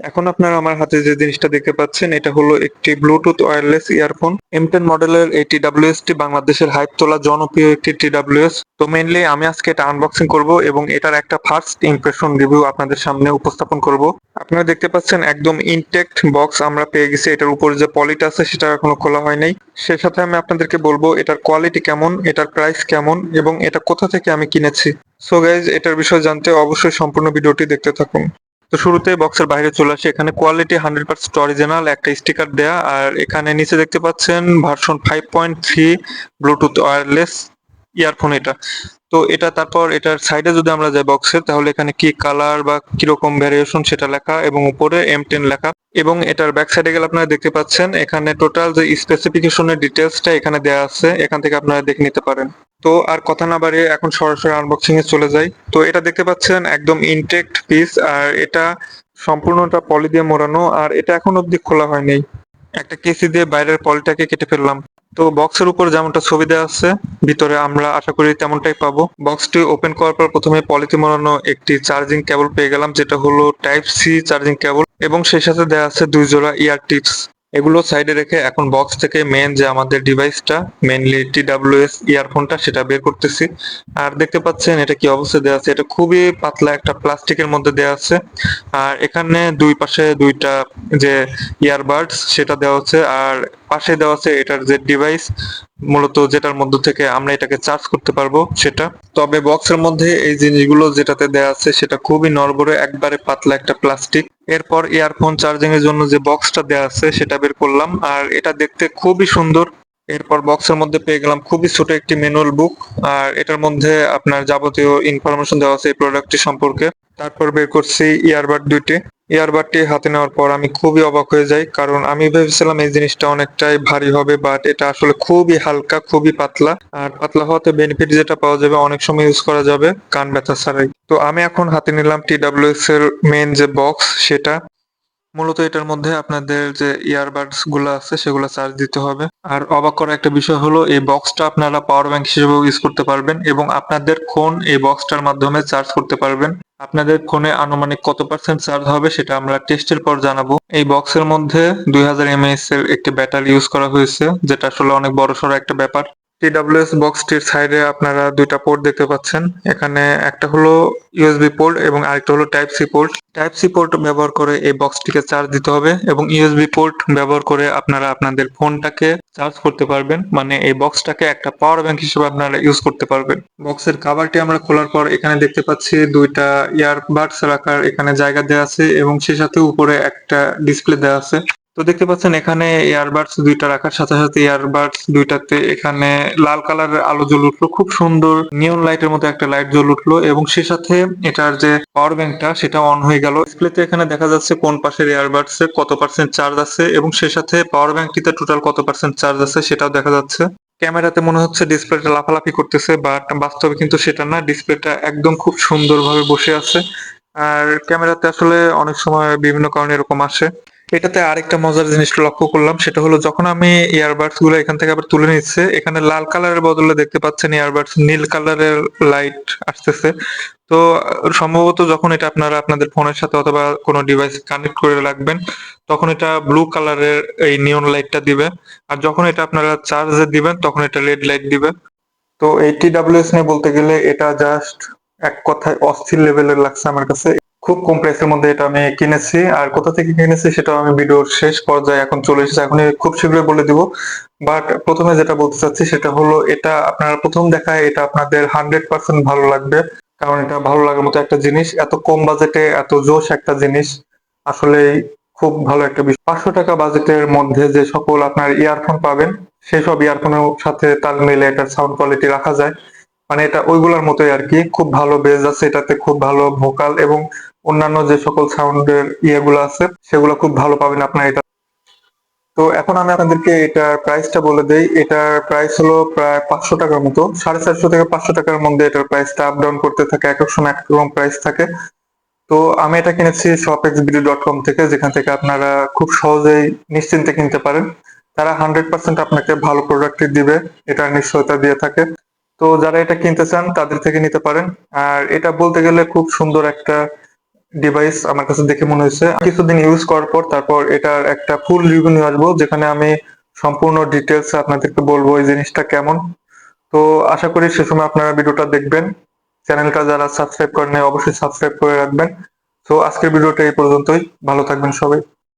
এখন আপনারা আমার হাতে যে জিনিসটা দেখতে পাচ্ছেন, এটা হলো একটি Bluetooth wireless earphone M ten মডেলের এই টি বাংলাদেশের হাইপ তোলা জনপ্রিয় একটি টিডাব্লিউএস তো মেইনলি আমি আজকে এটা আনবক্সিং করব এবং এটার একটা ফার্স্ট ইমপ্রেশন রিভিউ আপনাদের সামনে উপস্থাপন করব। আপনারা দেখতে পাচ্ছেন একদম ইনটেক্ট বক্স আমরা পেয়ে গেছি। এটার উপরে যে পলিটা আছে, সেটা এখনও খোলা হয় নাই। সে সাথে আমি আপনাদেরকে বলব, এটার কোয়ালিটি কেমন, এটার প্রাইস কেমন এবং এটা কোথা থেকে আমি কিনেছি। সো গাইজ এটার বিষয়ে জানতে অবশ্যই সম্পূর্ণ ভিডিওটি দেখতে থাকুন। তো শুরুতে বক্সের বাইরে চলে আসি। এখানে কোয়ালিটি হান্ড্রেড পার্সেন্ট অরিজিনাল একটা স্টিকার দেয়া। আর এখানে নিচে দেখতে পাচ্ছেন version five point three bluetooth wireless earphone এটা। তো এটা তারপর এটার সাইডে যদি আমরা যাই বক্সের তাহলে এখানে কি কালার বা কীরকম ভ্যারিয়েশন সেটা লেখা এবং উপরে এম টেন লেখা। এবং এটার ব্যাক সাইডে গেলে আপনারা দেখতে পাচ্ছেন, এখানে টোটাল যে স্পেসিফিকেশনের ডিটেলসটা এখানে দেওয়া আছে, এখান থেকে আপনারা দেখে নিতে পারেন। তো আর কথা না বাড়িয়ে এখন সরাসরি আনবক্সিং এ চলে যাই। তো এটা দেখতে পাচ্ছেন একদম ইনটেক্ট পিস আর এটা সম্পূর্ণটা পলি দিয়ে মোড়ানো, আর এটা এখন অব্দি খোলা হয়নি। একটা কেসি দিয়ে বাইরের পলিটাকে কেটে ফেললাম। তো বক্সের উপর যেমনটা ছবি দেওয়া আছে, ভিতরে আমরা আশা করি তেমনটাই পাবো। বক্সটি ওপেন করার পর প্রথমে পলিথিন মোড়ানো একটি চার্জিং কেবল পেয়ে গেলাম, যেটা হলো টাইপ সি চার্জিং কেবল এবং সেই সাথে দেওয়া আছে দুই জোড়া ইয়ার টিপস এগুলো সাইডে রেখে এখন বক্স থেকে মেন যে আমাদের ডিভাইসটা মেনলি টিডাব্লিউএস ইয়ারফোনটা সেটা বের করতেছি। আর দেখতে পাচ্ছেন এটা কি অবস্থা দেওয়া আছে? এটা খুবই পাতলা একটা প্লাস্টিকের মধ্যে দেওয়া আছে। আর এখানে দুই পাশে দুইটা যে ইয়ারবাডস সেটা দেওয়া হচ্ছে আর পাশে দেওয়া আছে এটার যে ডিভাইস মূলত যেটার মধ্য থেকে আমরা এটাকে চার্জ করতে পারব, সেটা। তবে বক্সের মধ্যে এই জিনিসগুলো যেটাতে দেয়া আছে সেটা খুবই নরবরে একবারে পাতলা একটা প্লাস্টিক এরপর ইয়ারফোন চার্জিং এর জন্য যে বক্সটা দেয়া আছে সেটা বের করলাম, আর এটা দেখতে খুবই সুন্দর। এরপর বক্সের মধ্যে পেয়ে গেলাম খুবই ছোট একটি ম্যানুয়াল বুক, আর এটার মধ্যে আপনার যাবতীয় ইনফরমেশন দেওয়া আছে এই প্রোডাক্টটি সম্পর্কে। তারপর বের করছি ইয়ারবাড দুইটি। ইয়ারবাডটি হাতে নেওয়ার পর আমি খুবই অবাক হয়ে যাই, কারণ আমি ভেবেছিলাম এই জিনিসটা অনেকটাই ভারী হবে বাট এটা আসলে খুবই হালকা, খুবই পাতলা। আর পাতলা হওয়াতে বেনিফিট যেটা পাওয়া যাবে, অনেক সময় ইউজ করা যাবে কান ব্যথা ছাড়াই। তো আমি এখন হাতে নিলাম টিডাব্লিউএস এর মেন যে বক্স সেটা। মূলত এটার মধ্যে আপনাদের যে ইয়ারবাডসগুলো আছে, সেগুলো চার্জ দিতে হবে। আর অবাক করা একটা বিষয় হলো, এই বক্সটা আপনারা পাওয়ার ব্যাংক হিসেবেও ইউজ করতে পারবেন এবং আপনাদের ফোন এই বক্সটার মাধ্যমে চার্জ করতে পারবেন। আপনাদের ফোনে আনুমানিক কত পার্সেন্ট চার্জ হবে সেটা আমরা টেস্টের পর জানাব। এই বক্সের মধ্যে দুই হাজার এমএএস এর একটি ব্যাটারি ইউজ করা হয়েছে, যেটা আসলে অনেক বড় সড়ো একটা ব্যাপার। টিডাব্লিউএস বক্সটির সাইডে আপনারা দুইটা পোর্ট দেখতে পাচ্ছেন। এখানে একটা হলো ইউএসবি পোর্ট এবং আরেকটা হলো type C port type C port ব্যবহার করে এই বক্সটিকে চার্জ দিতে হবে এবং ইউএসবি পোর্ট ব্যবহার করে আপনারা আপনাদের ফোনটাকে চার্জ করতে পারবেন। মানে এই বক্সটাকে একটা পাওয়ার ব্যাংক হিসেবে আপনারা ইউজ করতে পারবেন। বক্সের কাভারটি আমরা খোলার পর এখানে দেখতে পাচ্ছি দুইটা ইয়ারবাডস রাখার এখানে জায়গা দেওয়া আছে এবং সে সাথে উপরে একটা ডিসপ্লে দেওয়া আছে। তো দেখতে পাচ্ছেন এখানে ইয়ারবাডস দুইটা রাখার সাথে সাথে ইয়ারবাডস দুইটাতে এখানে লাল কালারের আলো জ্বলে উঠল, খুব সুন্দর নিয়ন লাইটের মতো একটা লাইট জ্বলে উঠল এবং সে সাথে এটার যে পাওয়ার ব্যাংকটা সেটা অন হয়ে গেল। ডিসপ্লেতে এখানে দেখা যাচ্ছে কোন পাশের ইয়ারবাডস এ কত পার্সেন্ট চার্জ আছে এবং সে সাথে পাওয়ার ব্যাংকটিতে টোটাল কত পার্সেন্ট চার্জ আছে সেটাও দেখা যাচ্ছে। ক্যামেরাতে মনে হচ্ছে ডিসপ্লেটা লাফালাফি করতেছে বাট বাস্তবে কিন্তু সেটা না ডিসপ্লেটা একদম খুব সুন্দরভাবে বসে আছে। আর ক্যামেরাতে আসলে অনেক সময় বিভিন্ন কারণে এরকম আসে। এটাতে আরেকটা মজার জিনিস লক্ষ্য করলাম, সেটা হলো যখন আমি ইয়ারবাডসগুলো এখান থেকে আবার তুলে নিচ্ছে, এখানে লাল কালারের বদলে দেখতে পাচ্ছেন ইয়ারবাডস নীল কালারের লাইট আসতেছে। তো, সম্ভবত যখন এটা আপনারা আপনাদের ফোনের সাথে অথবা কোনো ডিভাইস কানেক্ট করে রাখবেন, তখন এটা ব্লু কালারের এই নিয়ন লাইটটা দিবে। আর যখন এটা আপনারা চার্জে দিবেন, তখন এটা রেড লাইট দিবে। তো এই টিডাব্লিউএস নিয়ে বলতে গেলে এটা জাস্ট এক কথায় অস্থির লেভেলের লাগছে আমার কাছে। খুব কম প্রাইসের মধ্যে এটা আমি কিনেছি। আর কোথা থেকে কিনেছি সেটাও আমি ভিডিওর শেষ পর্যায়ে এখন চলে এসেছি। এখন খুব শীঘ্রই বলে দিব। বাট প্রথমে যেটা বলতে চাচ্ছি সেটা হলো, এটা আপনারা প্রথম দেখায় এটা আপনাদের হান্ড্রেড পার্সেন্ট ভালো লাগবে। কারণ এটা ভালো লাগার মতো একটা জিনিস। এত কম বাজেটে এত জোশ একটা জিনিস আসলে খুব ভালো একটা বিষয়। পাঁচশো টাকা বাজেটের মধ্যে যে সকল আপনার ইয়ারফোন পাবেন, সেই সব ইয়ারফোনের সাথে তাল মিলে এটার সাউন্ড কোয়ালিটি রাখা যায়। মানে এটা ওইগুলোর মতোই আর কি। খুব ভালো বেজ আছে, এটাতে খুব ভালো ভোকাল এবং অন্যান্য যে সকল সাউন্ডের ইয়েগুলো আছে, সেগুলো খুব ভালো পাবেন আপনার এটা। তো এখন আমি আপনাদেরকে এটার প্রাইসটা বলে দেই। এটার প্রাইস হলো প্রায় পাঁচশো টাকার মতো। সাড়ে চারশো থেকে পাঁচশো টাকার মধ্যে এটার প্রাইসটা আপ ডাউন করতে থাকে, এক এক সময় এক রকম প্রাইস থাকে। তো আমি এটা কিনেছি শপএক্সবিডি ডট কম থেকে, যেখান থেকে আপনারা খুব সহজেই নিশ্চিন্তে কিনতে পারেন। তারা হান্ড্রেড পার্সেন্ট আপনাকে ভালো প্রোডাক্টই দিবে, এটার নিশ্চয়তা দিয়ে থাকে। তো যারা এটা কিনতে চান, তাদের থেকে নিতে পারেন। আর এটা বলতে গেলে খুব সুন্দর একটা ডিভাইস আমার কাছে দেখে মনে হয়েছে। কিছুদিন ইউজ করার পর তারপর এটার একটা ফুল রিভিউ নিয়ে আসব, যেখানে আমি সম্পূর্ণ ডিটেলস আপনাদেরকে বলব এই জিনিসটা কেমন। তো আশা করি সে সময় আপনারা ভিডিওটা দেখবেন। চ্যানেলটা যারা সাবস্ক্রাইব করেন অবশ্যই সাবস্ক্রাইব করে রাখবেন। তো আজকের ভিডিওটা এই পর্যন্তই। ভালো থাকবেন সবাই।